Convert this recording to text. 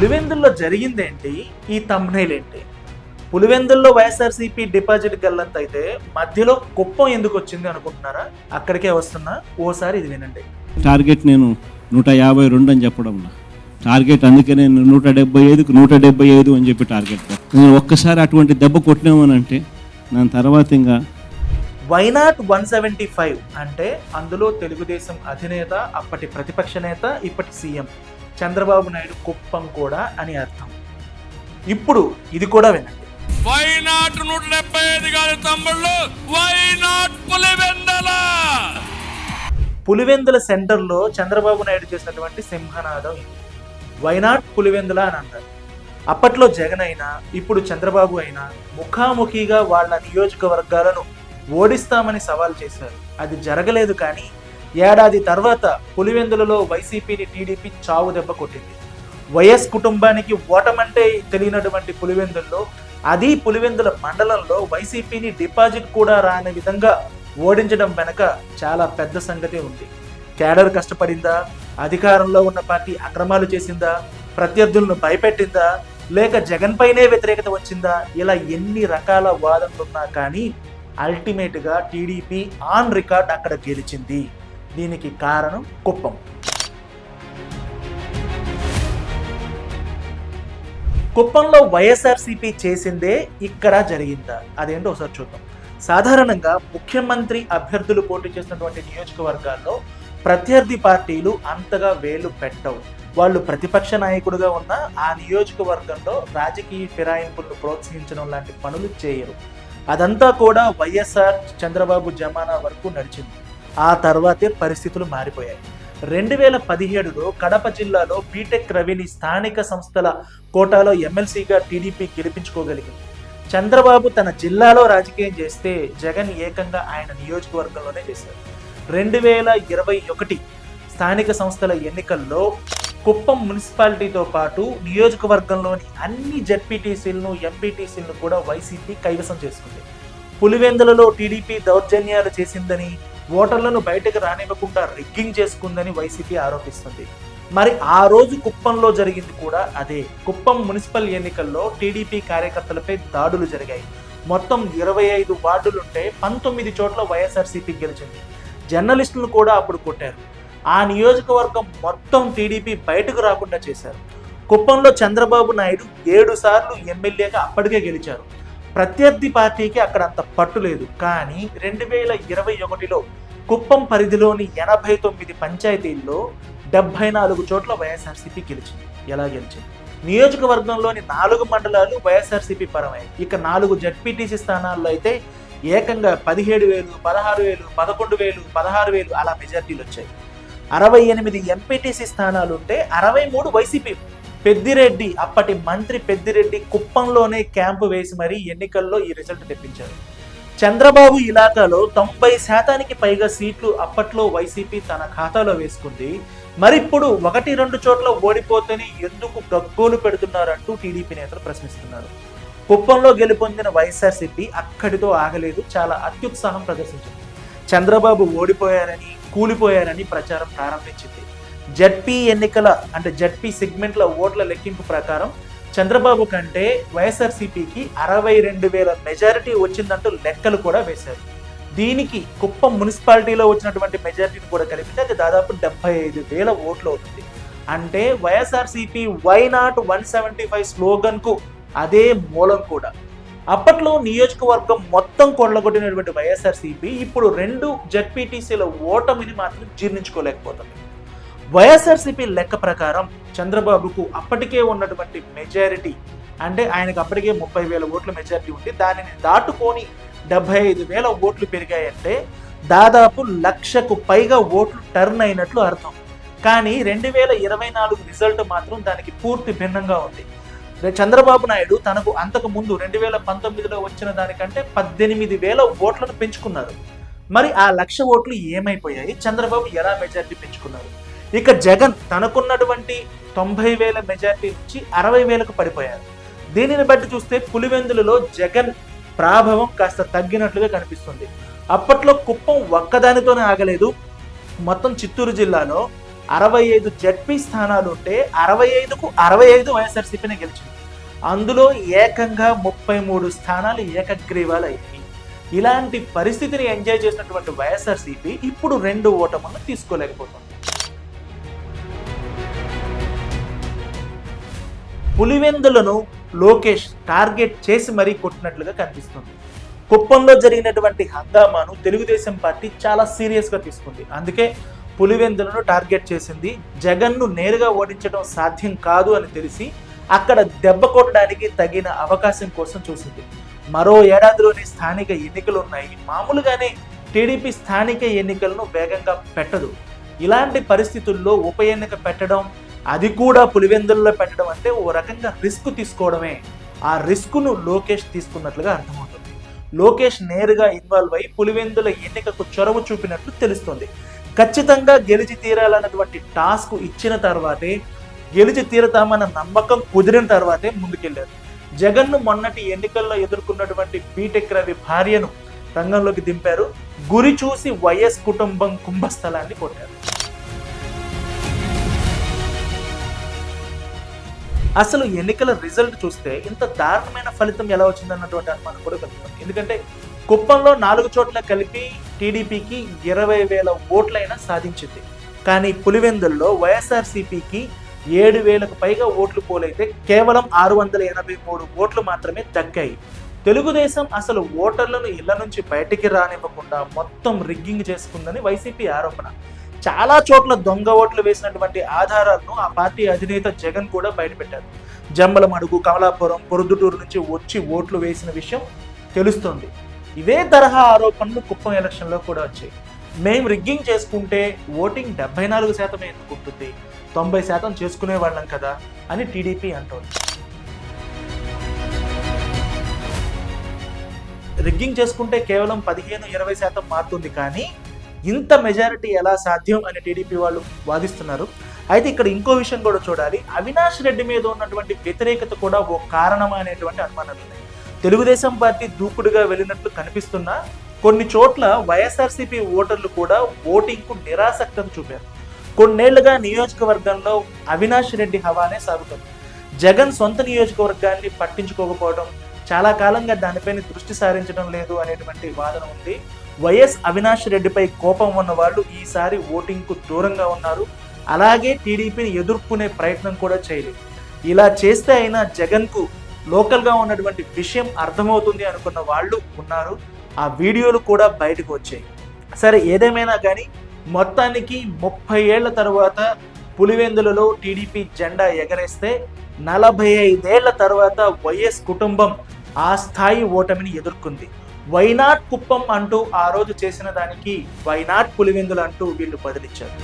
పులివెందుల్లో జరిగిందేంటి? ఈ తమ్నైల్ ఏంటి? పులివెందుల్లో వైఎస్ఆర్సీపీ డిపాజిట్ గల్లంత అయితే మధ్యలో కుప్పం ఎందుకు వచ్చింది అనుకుంటున్నారా? అక్కడికే వస్తున్నా ఓసారి ఇది వినండి. టార్గెట్ నేను నూట యాభై రెండు అని చెప్పడం. టార్గెట్ అందుకే నేను నూట డెబ్బై ఐదుకు నూట డెబ్బై ఐదు అని చెప్పి టార్గెట్. నేను ఒక్కసారి అటువంటి దెబ్బ కొట్టినామనంటే దాని తర్వాత ఇంకా వైనాట్ వన్ సెవెంటీ ఫైవ్ అంటే అందులో తెలుగుదేశం అధినేత అప్పటి ప్రతిపక్ష నేత ఇప్పటి సీఎం. చంద్రబాబు నాయుడు కుప్పం కూడా అని అర్థం. ఇప్పుడు ఇది కూడా వినండి. వై నాట్ డెబ్బై ఐదు గారి తమ్ముళ్ళు వై నాట్ పులివెందల. పులివెందుల సెంటర్లో చంద్రబాబు నాయుడు చేసినటువంటి సింహనాదం ఇది. వైనాట్ పులివెందుల అని అంటారు. అప్పట్లో జగన్ అయినా ఇప్పుడు చంద్రబాబు అయినా ముఖాముఖిగా వాళ్ళ నియోజకవర్గాలను ఓడిస్తామని సవాల్ చేశారు. అది జరగలేదు కానీ ఏడాది తర్వాత పులివెందులలో వైసీపీని టీడీపీ చావు దెబ్బ కొట్టింది. వైఎస్ కుటుంబానికి ఓటమంటే తెలియనటువంటి పులివెందుల్లో అది పులివెందుల మండలంలో వైసీపీని డిపాజిట్ కూడా రాని విధంగా ఓడించడం వెనక చాలా పెద్ద సంగతి ఉంది. కేడర్ కష్టపడిందా? అధికారంలో ఉన్న పార్టీ అక్రమాలు చేసిందా? ప్రత్యర్థులను భయపెట్టిందా? లేక జగన్ పైనే వ్యతిరేకత వచ్చిందా? ఇలా ఎన్ని రకాల వాదనలున్నా కానీ అల్టిమేట్గా టీడీపీ ఆన్ రికార్డ్ అక్కడ గెలిచింది. దీనికి కారణం కుప్పం. కుప్పంలో వైఎస్ఆర్సీపీ చేసిందే ఇక్కడ జరిగిందా? అదేంటో ఒకసారి చూద్దాం. సాధారణంగా ముఖ్యమంత్రి అభ్యర్థులు పోటీ చేసినటువంటి నియోజకవర్గాల్లో ప్రత్యర్థి పార్టీలు అంతగా వేలు పెట్టవు. వాళ్ళు ప్రతిపక్ష నాయకుడుగా ఉన్న ఆ నియోజకవర్గంలో రాజకీయ ఫిరాయింపులను ప్రోత్సహించడం లాంటి పనులు చేయరు. అదంతా కూడా వైఎస్ఆర్ చంద్రబాబు జమానా వరకు నడిచింది. ఆ తర్వాతే పరిస్థితులు మారిపోయాయి. రెండు వేల పదిహేడులో కడప జిల్లాలో బీటెక్ రవిని స్థానిక సంస్థల కోటాలో ఎమ్మెల్సీగా టీడీపీ గెలిపించుకోగలిగింది. చంద్రబాబు తన జిల్లాలో రాజకీయం చేస్తే జగన్ ఏకంగా ఆయన నియోజకవర్గంలోనే చేశారు. రెండు వేల ఇరవై ఒకటి స్థానిక సంస్థల ఎన్నికల్లో కుప్పం మున్సిపాలిటీతో పాటు నియోజకవర్గంలోని అన్ని జెడ్పీటీసీలను ఎంపీటీసీలను కూడా వైసీపీ కైవసం చేసుకుంది. పులివెందులలో టీడీపీ దౌర్జన్యాలు చేసిందని ఓటర్లను బయటకు రానివ్వకుండా రిగ్గింగ్ చేసుకుందని వైసీపీ ఆరోపిస్తుంది. మరి ఆ రోజు కుప్పంలో జరిగింది కూడా అదే. కుప్పం మున్సిపల్ ఎన్నికల్లో టీడీపీ కార్యకర్తలపై దాడులు జరిగాయి. మొత్తం ఇరవై ఐదు వార్డులుంటే పంతొమ్మిది చోట్ల వైఎస్ఆర్సీపీ గెలిచింది. జర్నలిస్టులను కూడా అప్పుడు కొట్టారు. ఆ నియోజకవర్గం మొత్తం టీడీపీ బయటకు రాకుండా చేశారు. కుప్పంలో చంద్రబాబు నాయుడు ఏడు సార్లు ఎమ్మెల్యేగా అప్పటికే గెలిచారు. ప్రత్యర్థి పార్టీకి అక్కడ అంత పట్టు లేదు. కానీ రెండు వేల ఇరవై ఒకటిలో కుప్పం పరిధిలోని ఎనభై తొమ్మిది పంచాయతీల్లో డెబ్బై నాలుగు చోట్ల వైఎస్ఆర్సీపీ గెలిచింది. ఎలా గెలిచింది? నియోజకవర్గంలోని నాలుగు మండలాలు వైఎస్ఆర్సీపీ పరమై. ఇక నాలుగు జడ్పీటీసీ స్థానాల్లో అయితే ఏకంగా పదిహేడు వేలు పదహారు వేలు పదకొండు వేలు పదహారు వేలు అలా మెజార్టీలు వచ్చాయి. అరవై ఎనిమిది ఎంపీటీసీ స్థానాలు ఉంటే అరవై మూడు వైసీపీ పెద్దిరెడ్డి అప్పటి మంత్రి పెద్దిరెడ్డి కుప్పంలోనే క్యాంపు వేసి మరీ ఎన్నికల్లో ఈ రిజల్ట్ తెప్పించారు. చంద్రబాబు ఇలాకాలో తొంభై శాతానికి పైగా సీట్లు అప్పట్లో వైసీపీ తన ఖాతాలో వేసుకుంది. మరిప్పుడు ఒకటి రెండు చోట్ల ఓడిపోతేనే ఎందుకు గగ్గోలు పెడుతున్నారంటూ టీడీపీ నేతలు ప్రశ్నిస్తున్నారు. కుప్పంలో గెలుపొందిన వైఎస్ఆర్సీపీ అక్కడితో ఆగలేదు చాలా అత్యుత్సాహం ప్రదర్శించింది. చంద్రబాబు ఓడిపోయారని కూలిపోయారని ప్రచారం ప్రారంభించింది. జడ్పీ ఎన్నికల అంటే జడ్పీ సెగ్మెంట్ల ఓట్ల లెక్కింపు ప్రకారం చంద్రబాబు కంటే వైఎస్ఆర్సీపీకి అరవై రెండు వేల మెజారిటీ వచ్చిందంటూ లెక్కలు కూడా వేశారు. దీనికి కుప్పం మున్సిపాలిటీలో వచ్చినటువంటి మెజారిటీని కూడా కలిపితే అది దాదాపు డెబ్బై ఐదు వేల ఓట్లు అవుతుంది. అంటే YSRCP why not one seventy five స్లోగన్కు అదే మూలం కూడా. అప్పట్లో నియోజకవర్గం మొత్తం కొల్లగొట్టినటువంటి వైఎస్ఆర్సీపీ ఇప్పుడు రెండు జడ్పీటీసీల ఓటమిని మాత్రం జీర్ణించుకోలేకపోతుంది. వైఎస్ఆర్సీపీ లెక్క ప్రకారం చంద్రబాబుకు అప్పటికే ఉన్నటువంటి మెజారిటీ అంటే ఆయనకు అప్పటికే ముప్పై వేల ఓట్ల మెజారిటీ ఉంది దానిని దాటుకొని డెబ్బై ఐదు వేల ఓట్లు పెరిగాయంటే దాదాపు లక్షకు పైగా ఓట్లు టర్న్ అయినట్లు అర్థం. కానీ రెండు వేల ఇరవై నాలుగు రిజల్ట్ మాత్రం దానికి పూర్తి భిన్నంగా ఉంది. చంద్రబాబు నాయుడు తనకు అంతకు ముందు రెండు వేల పంతొమ్మిదిలో వచ్చిన దానికంటే పద్దెనిమిది వేల ఓట్లను పెంచుకున్నారు. మరి ఆ లక్ష ఓట్లు ఏమైపోయాయి? చంద్రబాబు ఎలా మెజారిటీ పెంచుకున్నారు? ఇక జగన్ తనకున్నటువంటి తొంభై వేల మెజార్టీ నుంచి అరవై వేలకు పడిపోయారు. దీనిని బట్టి చూస్తే పులివెందులలో జగన్ ప్రాభవం కాస్త తగ్గినట్లుగా కనిపిస్తుంది. అప్పట్లో కుప్పం ఒక్కదానితోనే ఆగలేదు. మొత్తం చిత్తూరు జిల్లాలో అరవై ఐదు జడ్పీ స్థానాలు ఉంటే అరవై ఐదుకు అరవై ఐదు వైఎస్ఆర్సీపీని గెలిచింది. అందులో ఏకంగా ముప్పై మూడు స్థానాలు ఏకగ్రీవాలు అయ్యాయి ఇలాంటి పరిస్థితిని ఎంజాయ్ చేసినటువంటి వైఎస్ఆర్సీపీ ఇప్పుడు రెండు ఓటములను తీసుకోలేకపోతుంది. పులివెందులను లోకేష్ టార్గెట్ చేసి మరీ కొట్టినట్లుగా కనిపిస్తుంది. కుప్పంలో జరిగినటువంటి హంగామాను తెలుగుదేశం పార్టీ చాలా సీరియస్గా తీసుకుంది. అందుకే పులివెందులను టార్గెట్ చేసింది. జగన్ను నేరుగా ఓడించడం సాధ్యం కాదు అని తెలిసి అక్కడ దెబ్బ కొట్టడానికి తగిన అవకాశం కోసం చూసింది. మరో ఏడాదిలోని స్థానిక ఎన్నికలు ఉన్నాయి. మామూలుగానే టీడీపీ స్థానిక ఎన్నికలను వేగంగా పెట్టదు. ఇలాంటి పరిస్థితుల్లో ఉప ఎన్నిక పెట్టడం అది కూడా పులివెందుల్లో పెట్టడం అంటే ఓ రకంగా రిస్క్ తీసుకోవడమే. ఆ రిస్క్ను లోకేష్ తీసుకున్నట్లుగా అర్థమవుతుంది. లోకేష్ నేరుగా ఇన్వాల్వ్ అయి పులివెందుల ఎన్నికకు చొరవ చూపినట్లు తెలుస్తుంది. ఖచ్చితంగా గెలిచి తీరాలన్నటువంటి టాస్క్ ఇచ్చిన తర్వాతే గెలిచి తీరతామన్న నమ్మకం కుదిరిన తర్వాతే ముందుకెళ్ళారు. జగన్ను మొన్నటి ఎన్నికల్లో ఎదుర్కొన్నటువంటి బీటెక్ రవి భార్యను రంగంలోకి దింపారు. గురి చూసి వైఎస్ కుటుంబం కుంభస్థలాన్ని కొట్టారు. అసలు ఎన్నికల రిజల్ట్ చూస్తే ఇంత దారుణమైన ఫలితం ఎలా వచ్చిందన్నటువంటి అనుమానం కూడా కలుగుతుంది ఎందుకంటే కుప్పంలో నాలుగు చోట్ల కలిపి టీడీపీకి ఇరవై వేల ఓట్లైనా సాధించింది. కానీ పులివెందుల్లో వైఎస్ఆర్సీపీకి ఏడు వేలకు పైగా ఓట్లు పోలైతే కేవలం ఆరు వందల ఎనభై మూడు ఓట్లు మాత్రమే దక్కాయి. తెలుగుదేశం అసలు ఓటర్లను ఇళ్ళ నుంచి బయటికి రానివ్వకుండా మొత్తం రిగ్గింగ్ చేసుకుందని వైసీపీ ఆరోపణ. చాలా చోట్ల దొంగ ఓట్లు వేసినటువంటి ఆధారాలను ఆ పార్టీ అధినేత జగన్ కూడా బయటపెట్టారు. జమ్మలమడుగు కమలాపురం పొరుదుటూరు నుంచి వచ్చి ఓట్లు వేసిన విషయం తెలుస్తుంది. ఇవే తరహా ఆరోపణలు కుప్పం ఎలక్షన్లో కూడా వచ్చాయి. మేము రిగ్గింగ్ చేసుకుంటే ఓటింగ్ డెబ్బై నాలుగు శాతం ఎందుకు ఉంటుంది తొంభై శాతం చేసుకునే వాళ్ళం కదా అని టీడీపీ అంటోంది. రిగ్గింగ్ చేసుకుంటే కేవలం పదిహేను ఇరవై శాతం మారుతుంది కానీ ఇంత మెజారిటీ ఎలా సాధ్యం అని టీడీపీ వాళ్ళు వాదిస్తున్నారు. అయితే ఇక్కడ ఇంకో విషయం కూడా చూడాలి. అవినాష్ రెడ్డి మీద ఉన్నటువంటి వ్యతిరేకత కూడా ఓ కారణం అనేటువంటి అనుమానాలు ఉన్నాయి. తెలుగుదేశం పార్టీ దూకుడుగా వెళ్ళినట్లు కనిపిస్తున్నా కొన్ని చోట్ల వైఎస్ఆర్సీపీ ఓటర్లు కూడా ఓటింగ్కు నిరాసక్తం చూపారు. కొన్నేళ్ళుగా నియోజకవర్గంలో అవినాష్ రెడ్డి హవానే సాగుతుంది. జగన్ సొంత నియోజకవర్గాన్ని పట్టించుకోకపోవడం చాలా కాలంగా దానిపైన దృష్టి సారించడం లేదు అనేటువంటి వాదన ఉంది. వైఎస్ అవినాష్ రెడ్డిపై కోపం ఉన్న వాళ్ళు ఈసారి ఓటింగ్కు దూరంగా ఉన్నారు. అలాగే టీడీపీని ఎదుర్కొనే ప్రయత్నం కూడా చేయలేదు. ఇలా చేస్తే అయినా జగన్కు లోకల్గా ఉన్నటువంటి విషయం అర్థమవుతుంది అనుకున్న వాళ్ళు ఉన్నారు. ఆ వీడియోలు కూడా బయటకు వచ్చాయి. సరే ఏదేమైనా కానీ మొత్తానికి ముప్పై ఏళ్ళ తర్వాత పులివెందులలో టీడీపీ జెండా ఎగరేస్తే నలభై ఐదేళ్ళ తర్వాత వైఎస్ కుటుంబం ఆ స్థాయి ఓటమిని ఎదుర్కొంది. వైనాట్ కుప్పం అంటూ ఆ రోజు చేసిన దానికి వైనాట్ పులివెందులు అంటూ వీళ్ళు బదిలిచ్చారు.